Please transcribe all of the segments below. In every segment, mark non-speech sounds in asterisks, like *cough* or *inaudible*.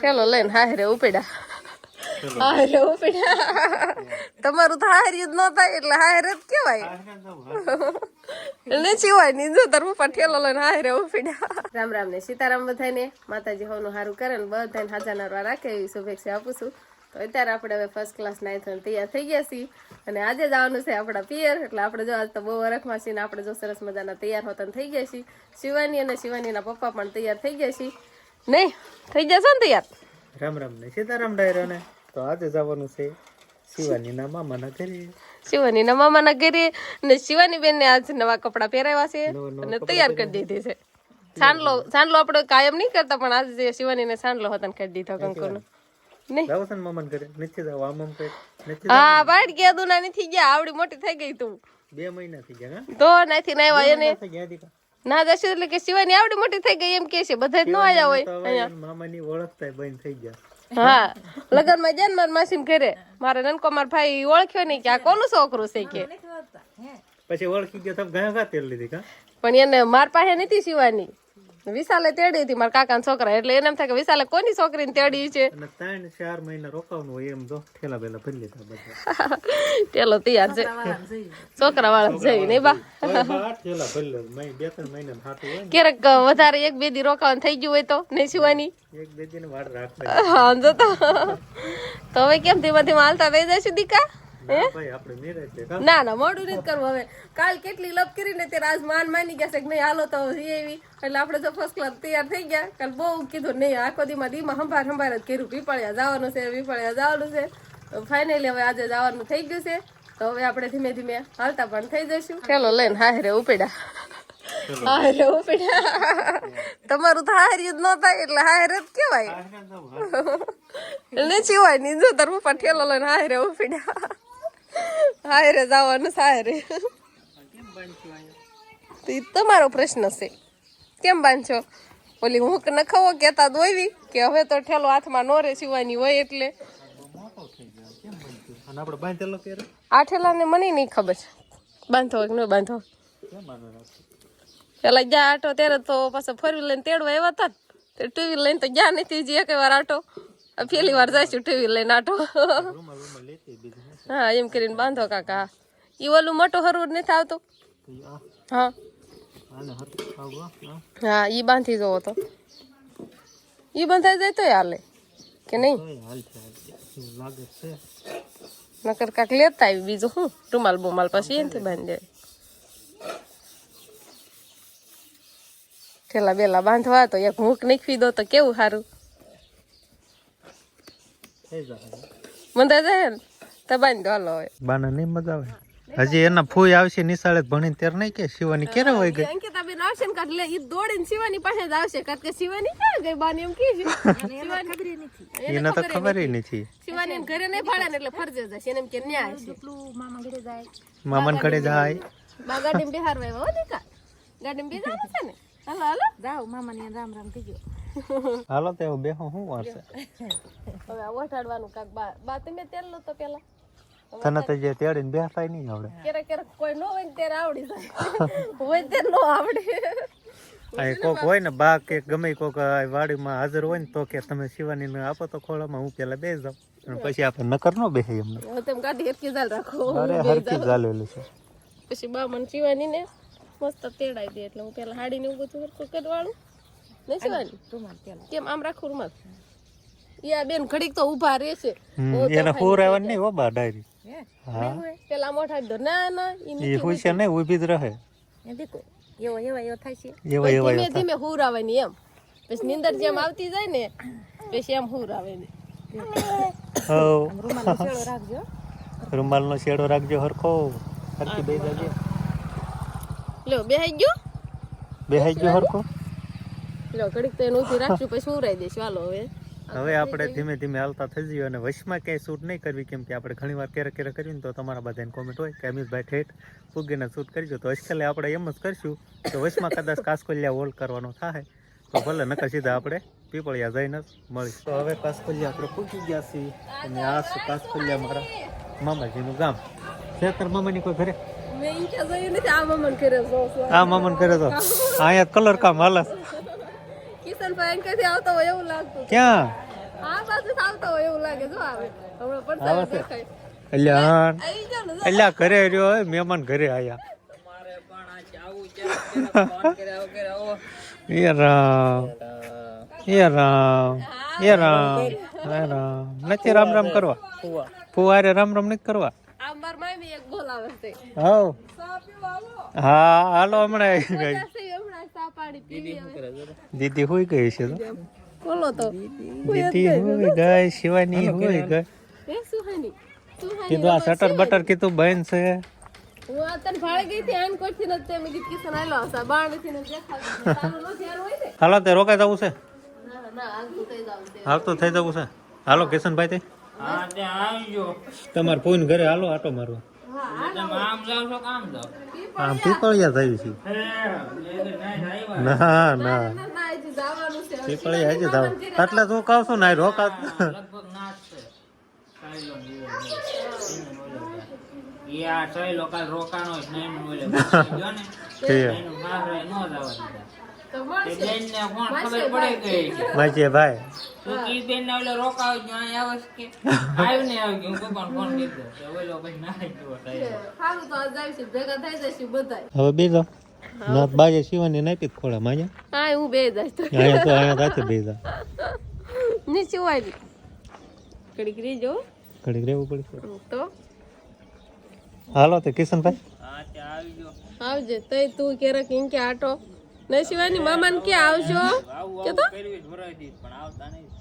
ઠેલો લઈને હારે ઉપડ્યા હારે ઉપડ્યા તમારું તો હાર્યું જ ન થાય એટલે હારે જ કેવાય એટલે ચીવાયની જો તાર પપ્પા ઠેલો લઈને હારે ઉપડ્યા રામ રામ ને સીતારામ બધાને. માતાજી હોનું સારું કરે ને બધાને હાજર નરવા રાખે એવી શુભેચ્છા આપું છું. તો અત્યારે આપણે હવે ફર્સ્ટ ક્લાસ નાઇન્થ તૈયાર થઈ ગયા છીએ. અને આજે જવાનું છે આપણા પિયર. એટલે આપણે જો આજ તો બહુ વરખમાં છીએ ને આપણે જો સરસ મજાના તૈયાર હોતા થઈ ગયા છીએ. શિવાની અને શિવાનીના પપ્પા પણ તૈયાર થઈ ગયા છીએ. નહીં થઈ જશે ને તૈયાર? રામ રામ ને સીતારામ ડાયરો ને. તો આજે જવાનું છે શિવાની ના મામાના ઘરે શિવાનીના મામાના ઘરે ને શિવાની બેનને આજ નવા કપડાં પહેરાવ્યા છે નવા નવા અને તૈયાર કરી દીધી છે. સાંડલો સાંડલો આપણે કાયમ નહીં કરતા પણ આજે શિવાનીને સાંડલો હતો કરી દીધો નહીં? ને હા બાઈટ ગયા દુના નથી ગયા આવડી મોટી થઈ ગઈ તું. બે મહિના થઈ ગયા તો નથી ના આવ્યા એને. ના જશે એટલે કે શિવાની આવડી મોટી થઈ ગઈ એમ કે છે બધા જ ન આવ્યા હોય. મામાની ઓળખતા બંધ થઈ ગયા. હા. લગનમાં જાય મારા માસી ઘરે. મારે નનકો માર ભાઈ ઓળખ્યો નહીં કે આ કોનું છોકરું છે કે? પછી ઓળખી ગયો તો ગયા તેલ લીધી કા? પણ એને માર પાસે નથી શિવાની. વિશાલે તેડી હતી મારા કાકાના છોકરા એટલે એને એમ થાય કે વિશાલે કોની છોકરીને તેડી છે? અને ત્રણ ચાર મહિના રોકાવાનું હોય એમ જો ઠેલા બેલા ભરી લેતા બધા. ઠેલો તૈયાર છે. છોકરા વાળા જઈ નહીં બા? ઠેલા ભરી લે. મહિ- બે ત્રણ મહિના થાતું હોય ક્યારેક વધારે એક બે દી રોકાવાનું થઈ ગયું હોય તો નહીં સિવાની એક બે દી વાડ *laughs* રાખતા હા જો તો. તો હવે કેમ ધીમા ધીમા હાલતા થઈ જશે દીકા? ના ના ના મોડું નથી કરવું. હવે કાલ કેટલી લપ કરીને તે આજ માન માની ગયા છે કે નહીં હાલો તો એવી. એટલે આપણે તો ફર્સ્ટ ક્લાસ તૈયાર થઈ ગયા. કાલ બહુ કીધું નહીં આખો દીમાં દીમાં હંભાર હંભાર જ કર્યું. પીપળિયા જવાનું છે પીપળિયા જવાનું છે. ફાઇનલી હવે આજે જવાનું થઈ ગયું છે. તો હવે આપણે ધીમે ધીમે હાલતા પણ થઈ જઈશું. ઠેલો લઈને હાહરે ઉપેડા. હારે ઉપડ્યા તમારું તો હાર્યું જ ન થાય એટલે હારે જ કેવાય એટલે સિવાયની જો તાર પપ્પા ઠેલો લઈને હારે ઉપડ્યા હારે જવાનું સારે તો ઈ તમારો પ્રશ્ન છે. કેમ બાંધશો? ઓલી હું નખાવો કેતા દોઈવી કે હવે તો ઠેલો હાથમાં નો રે સિવાની હોય એટલે. આ ઠેલા ઠેલાને મને નહીં ખબર. બાંધો હોય કે ન બાંધો પેલા ગયા આટો ત્યારે તો પાછો ફોર લઈને તેડવા આવ્યા હતા તે ટુ લઈને તો ગયા નથી જે એક વાર આટો. પેલી વાર જાય ટુ વ્હીલ લઈને આટો. રૂમાલ રૂમાલ લેતી બીજું શું હા એમ કરીને બાંધો કાકા. ઈ ઓલું મોટો હરવું નથી આવતું? તો ઈ આ હા. આને હતું આવું હા હા. ઈ બાંધી જોવો તો. ઈ બંધાઈ જાય તોય હાલે કે નહીં? તોય હાલ છે હાલ. છે એવું લાગે છે. નકર કાક લેતા આવી બીજું શું? રૂમાલ બુમાલ પછી એનથી બાંધી દેવાય ઠેલા બેલા બાંધવા તો એક મૂક નીકળી દો તો કેવું સારું? થઈ જાય. બંધાઈ જાય ને? તો બાંધી હાલો હવે બાના નહીં મજા આવે. હજી એના ફૂઈ આવશે નિશાળે ભણીને ત્યારે નહીં કે શિવાની ક્યારે હોય ગઈ? અંકિતા બેન આવશે ને કાટલે ઈ દોડીને શિવાની પાસે જ આવશે. કારણ કે શિવાની ક્યાં ગઈ બાની એમ કી છે એને તો ખબર નથી. શિવાની ઘરે નહીં ફાડે ને એટલે ફરજે જશે. એને એમ કે ન્યાય છે મામા ઘરે જાય. બા ગાડીમાં બેહારવા આવ્યા હો દીકા ગાડીમાં બેહારવા છે ને? હાલો હાલો. જાવ મામા ને રામ રામ થઈ ગયો હાલો તો બેહો હું વારસે હવે આ ઓઠાડવાનું કાક બા બા તમે તેલ લો તો પેલા. તને તો જે તેડીને બેસાય નહીં આવડે. ક્યારેક ક્યારેક કોઈ ન હોય ને ત્યારે આવડી જાય. હોય ત્યારે નો આવડે. કોક હોય ને બા કે ગમે કોક આ વાડીમાં હાજર હોય ને તો કે તમે શિવાની આપો તો ખોળામાં હું પેલા બેસી જાઉં. અને પછી આપણે નકર નો બેસે એમને તેમ તમે ગાડી હરકી જાલ રાખો. અરે હરકી ચાલેલું છે. પછી બા મને શિવાની ને મસ્ત તેડાઈ દે એટલે હું પેલા હાડીને એવું બધું હરખું કરવાળું. નહીં શિવાની? રૂમાલ કેમ આમ રાખું રૂમાલ? ઈ આ બેન ઘડીક તો ઊભા રહેશે. એને ફૂર આવવાની નહીં હો બા ડાયરી. હે. પેલા ના ના ઈ એ છે નહીં ઊભી જ રહે. એ દીકો એવો એવા એવો થાય છે. એવા એવા ધીમે ધીમે હુર આવે ને એમ. પછી નીંદર જેમ આવતી જાય ને પછી એમ હુર આવે ને. હવ. રૂમાલ નો રાખજો. રૂમાલનો શેડો રાખજો હરખો. હરખી બે જાજે. લ્યો બેહાઈ ગયો? બેહાઈ ગયો હરખો? લ્યો ઘડીક તો એનું ઊભી રાખશું પછી ઉરાઈ દઈશું. હાલો હવે. હવે આપણે ધીમે ધીમે હાલતા થઈ જઈએ અને વશમાં ક્યાંય શૂટ નહીં કરવી કેમ કે આપણે ઘણી વાર ક્યારેક ક્યારેક કરીએ ને તો તમારા બધાને કોમેન્ટ હોય કે અમિતભાઈ ઠેઠ ફૂગીને શૂટ કરજો. તો અસલે આપણે એમ જ કરશું તો વશમાં કદાચ કાસકોલિયા હોલ કરવાનો થાય તો ભલે નકર સીધા આપણે પીપળિયા જઈને મળીશું. તો હવે કાસકોલિયા આપણે પૂગી ગયા છીએ અને આ શું કાસકોલિયા મારા મામાજીનું ગામ. છે તાર મામાની કોઈ ઘરે? આ મામન કરે જો જો. આ મામાને ઘરે તો અહીંયા કલર કામ હાલે કિશનભાઈ કઈથી આવતો હોય એવું લાગતું. ક્યાં? બાજુ આવતો હોય એવું લાગે જો આવે. હમણાં પડતા દેખાય. જો. અલ્યા ઘરે રહ્યો હોય મહેમાન ઘરે આયા. એ રામ. એ રામ. એ રામ. એ રામ. નથી રામ રામ કરવા ફુવારે રામ રામ નથી કરવા? આ માર મામી એક બોલાવે છે. હાવ. સા પીવા આવો હા હાલો હમણાં. દીદી હુઈ ગઈ છે બોલો તો. દીદી હુઈ ગઈ શિવાની હુઈ ગઈ એ સુહાની. સુહાની કીધું આ શટર બટર કીધું બંધ છે. હું આ ભાડે ગઈ હતી આન કોઈથી નથી મેં કીધું કિશન આયલો હશે. બાણથી ને દેખાતું તારું નથી હારું હોય હાલો તે રોકાઈ જવું છે? હાલ તો થઈ જાવ છે. હાલતું થઈ જવું છે. હાલો કિશનભાઈ તે. તમારે ફોન ઘરે હાલો આટો મારવા. આમ પીપળિયા થયું છે. ના ના. ના જ હજી જવાનું છે. હવે પીપળિયા હજી *laughs* તું ના માજે ભાઈ. સારું તો આજ આવીશું ભેગા થઈ જઈશું બધાય. હવે બીજો ના બાજે શિવાની નાખી ખોળા માજે. હા હું બે જઈશ તો. અહીંયા તો અહીંયા કડીક રીજો ઘડીક રહેવું પડશે તો? હાલો તે કિશનભાઈ. આવજે તઈ તું ક્યારેક ઇન કે આટો. નહીં શિવાની મામાને કે આવજો. કે તો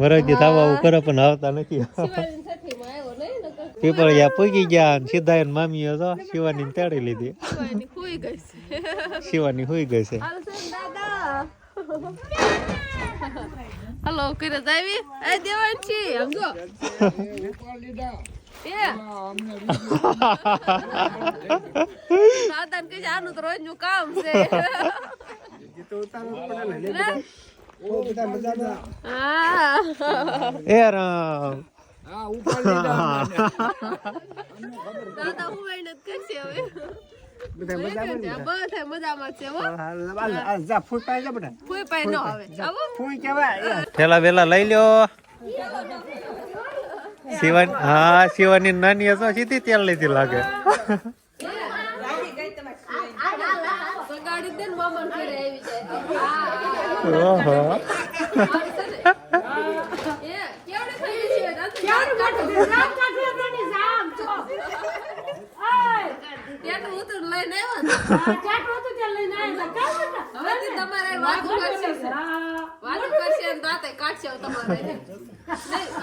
વરદી થવા આવું કરે પણ આવતા નથી. પીપળ સાથે માં આવ્યો નહીં નકર પીપળિયા પૂગી ગયા અને સીધા એને મામી તો શિવાની તેડી લીધી. શિવાની ખોઈ ગઈ છે. શિવાની હોઈ ગઈ છે. છે હલો કરે જાવી એ દેવાંશી સમજો દાદા કહે આનું તો રોજનું કામ છે. એ રામ. દાદા હું મહેનત કરશે હવે. બધા મજામાં છે હો. ફૂઈ પાઈ ન આવે. આવો. ઠેલા વેલા લઈ લ્યો. શિવાની હા શિવાની નાની હસો સીધી તેલ લીધી લાગે. લઈને આવ્યા. હવેથી તમારે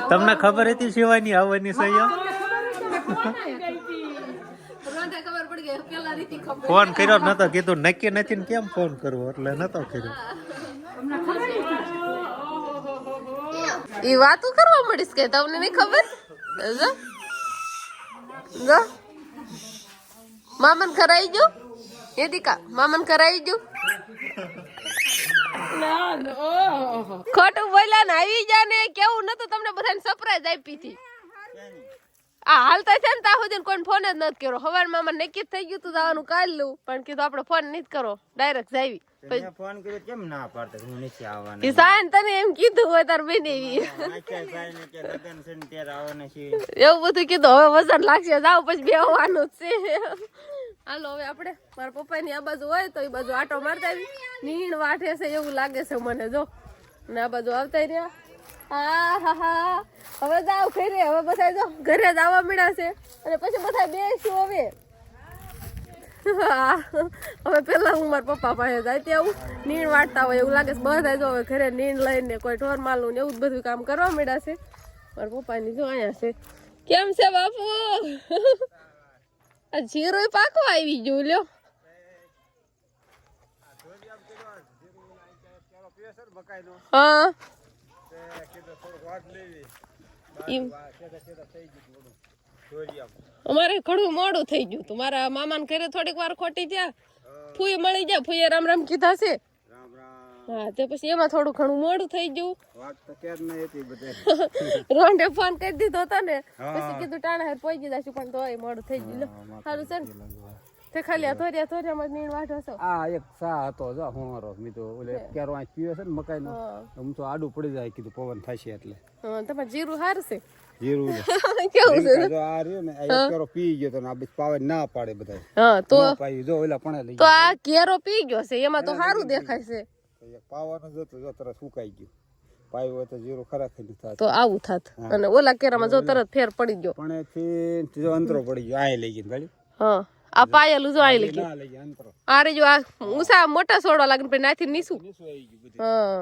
તમને ખબર હતી શિવાની આવવાની છે અહીંયા? રોંઢે ખબર પડી ગઈ પેલા રીતિ ખબર ફોન કર્યો નતો કીધું નક્કી નથી ને કેમ ફોન કરવો? એટલે નતો કર્યો. ઈ વાતું કરવા મળીશ કે તમને નહીં ખબર? જો. જો. મામન કરાઈ જો એ દીકા મામન કરાઈ જો ખોટું બોલ્યા ને આવી જા ને કેવું નતું તમને બધાને સરપ્રાઈઝ આપી હતી. આ હાલતા છે ને ત્યાં સુધી કોઈ ફોન જ નથી કર્યો હવાર મામા નક્કી થઈ ગયું તું જવાનું કાલ લઉં પણ કીધું આપણે ફોન નહીં કરો ડાયરેક્ટ જાવી ફોન કર્યો કેમ ના પાડતા હું નથી આવવાના ઈ તને એમ કીધું હોય તાર બેન એવી ને બધું કીધું હવે વજન લાગશે જાવ પછી બેહવાનું જ છે હાલો હવે આપણે મારા પપ્પાની આ બાજુ હોય તો એ બાજુ આટો મારતા નીણ વાઠે છે એવું લાગે છે મને જો ને આ બાજુ આવતા રહ્યા હા હા હા હવે જાવ ઘરે હવે બધા જો ઘરે જ આવવા મળ્યા છે. અને પછી બધા બેસું હવે. હવે પેલા હું મારા પપ્પા પાસે જાય ત્યાં નીણ વાટતા હોય એવું લાગે છે. બધા જો હવે ઘરે નીણ લઈને કોઈ ઢોર માલું ને એવું જ બધું કામ કરવા મળ્યા છે. મારા પપ્પાની જો અહીંયા છે. કેમ છે બાપુ? આ જીરો પાકો આવી ગયું લ્યો. હા. અમારે ઘણું મોડું થઈ ગયું તું મારા મામાને ઘરે થોડીક વાર ખોટી ત્યાં ફૂઈ મળી જાય ફૂઈએ રામ રામ કીધા છે. હા તે પછી એમાં થોડું ઘણું મોડું થઈ ગયું. *laughs* રોંઢે ફોન કરી દીધો હતો ને. પછી કીધું ટાણા હેર પહોંચી જશું પણ તોય મોડું થઈ ગયું. સારું છે ને તે ખાલી આ થોરિયા નીણ વાઢો છો. આ એક સા હતો જો હોમારો મેં તો ઓલે ક્યારો આ પીયો છે ને. હું. તો આડું પડી જાય કીધું પવન થશે એટલે. તમારે જીરું સારું છે? જીરું ને. *laughs* કેવું છે? જો આ રહ્યો ને આ એક પી ગયો તો આ બસ પાવે ના પાડે બધા હા તો પાયું જો ઓલા પણ લઈ તો આ કેરો પી ગયો છે એમાં તો સારું દેખાય છે. ગયો પાવાનું જો તરત સુકાઈ ગયો. પાયો હોય તો જીરું તો આવું થાત. અને ઓલા કેરામાં જો તરત ફેર પડી ગયો. પણ જો અંતરો પડી ગયો આ લઈ ગઈ ગાડી હા. આ પાયેલું જો આઈ લીધી લઈ ગયા આ રે જો આ ઉસા મોટા સોડવા લાગે પછી નાથી નીસું. હા.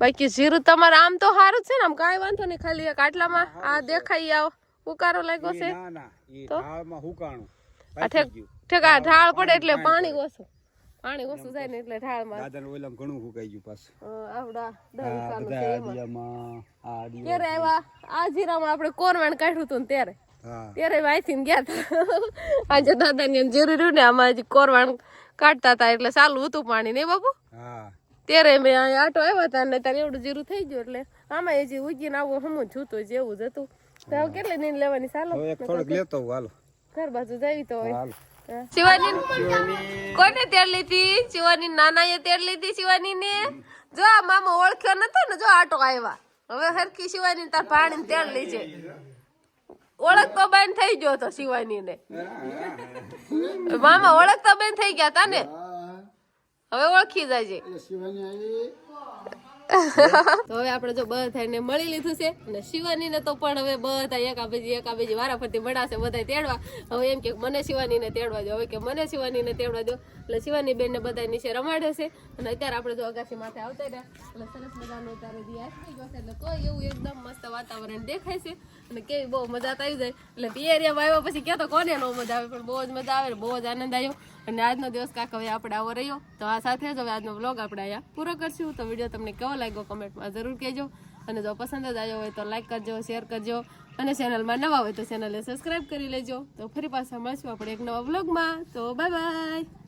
બાકી જીરું તમારે આમ તો સારું છે ને આમ કાંઈ વાંધો નહીં ખાલી એક આટલામાં આ દેખાઈ આવો. ઉકારો લાગ્યો છે? તો? ઠેક ઢાળ પડે એટલે પાણી ઓછું. પાણી ઓછું જાય ને એટલે ઢાળમાં. દાદાને ઓલામાં ઘણું હુકાઈ ગયું પાછું. આવડા આ છે એમાં. જીરામાં આપણે કોરવાણ કાઢ્યું હતું ને ત્યારે? ત્યારે વાંચીને ગયા હતા આજે દાદાની એમ જરૂર રહ્યું ને આમાં હજી કોરવાણ કાઢતા હતા એટલે ચાલુ હતું પાણી નહીં બાપુ? ત્યારે મેં આટો આવ્યા હતા ને તારે એવડું જીરું થઈ ગયું એટલે આમાં હજી ઉગીને આવું હમું જૂતું જેવું જ હતું. તો કેટલી નીંદ લેવાની સાલો એક થોડુંક લેતો હું હાલો. ઘર બાજુ જઈ તો હોય. શિવાની કોને તેડ લીધી? શિવાની નાનાએ તેડ લીધી શિવાની ને? જો આ મામા ઓળખ્યો નતો ને જો આટો આવ્યા. હવે હરકી શિવાની તાર પાણી તેડ લીજે. ઓળખતો બેન થઈ ગયો તો શિવાની ને મામા ઓળખતો બેન થઈ ગયા તા ને? હવે ઓળખી જાય તો હવે આપણે જો બધાને મળી લીધું છે અને શિવાની ને તો પણ હવે બધા આબેજી એકાબીજી વારાફરતી મળાશે બધા તેડવા. હવે એમ કે મને શિવાની ને તેડવા દો હવે કે મને શિવાની ને તેડવા દો. એટલે શિવાની બેન ને બધા નીચે રમાડે છે. અને અત્યારે આપણે જો અગાસી માથે આવતા રહ્યા. એટલે સરસ મજાનો અત્યારે દિયા થઈ ગયો છે. એટલે તો એવું એકદમ મસ્ત વાતાવરણ દેખાય છે. અને કેવી બહુ મજા આવી જાય. એટલે પિયરિયામાં આવ્યા પછી ક્યાં તો કોને નો મજા આવે, પણ બહુ જ મજા આવે બહુ જ આનંદ આવ્યો. અને આજનો દિવસ કાંક હવે આપણે આવો રહ્યો. તો આ સાથે જ હવે આજનો વ્લોગ આપણે અહીંયા પૂરો કરશું. તો વીડિયો તમને કેવો લાગ્યો કમેન્ટમાં જરૂર કહેજો. અને જો પસંદ જ આવ્યો હોય તો લાઈક કરજો શેર કરજો. અને ચેનલમાં નવા હોય તો ચેનલને સબસ્ક્રાઈબ કરી લેજો. તો ફરી પાછા મળશું આપણે એક નવા વ્લોગમાં તો બાય બાય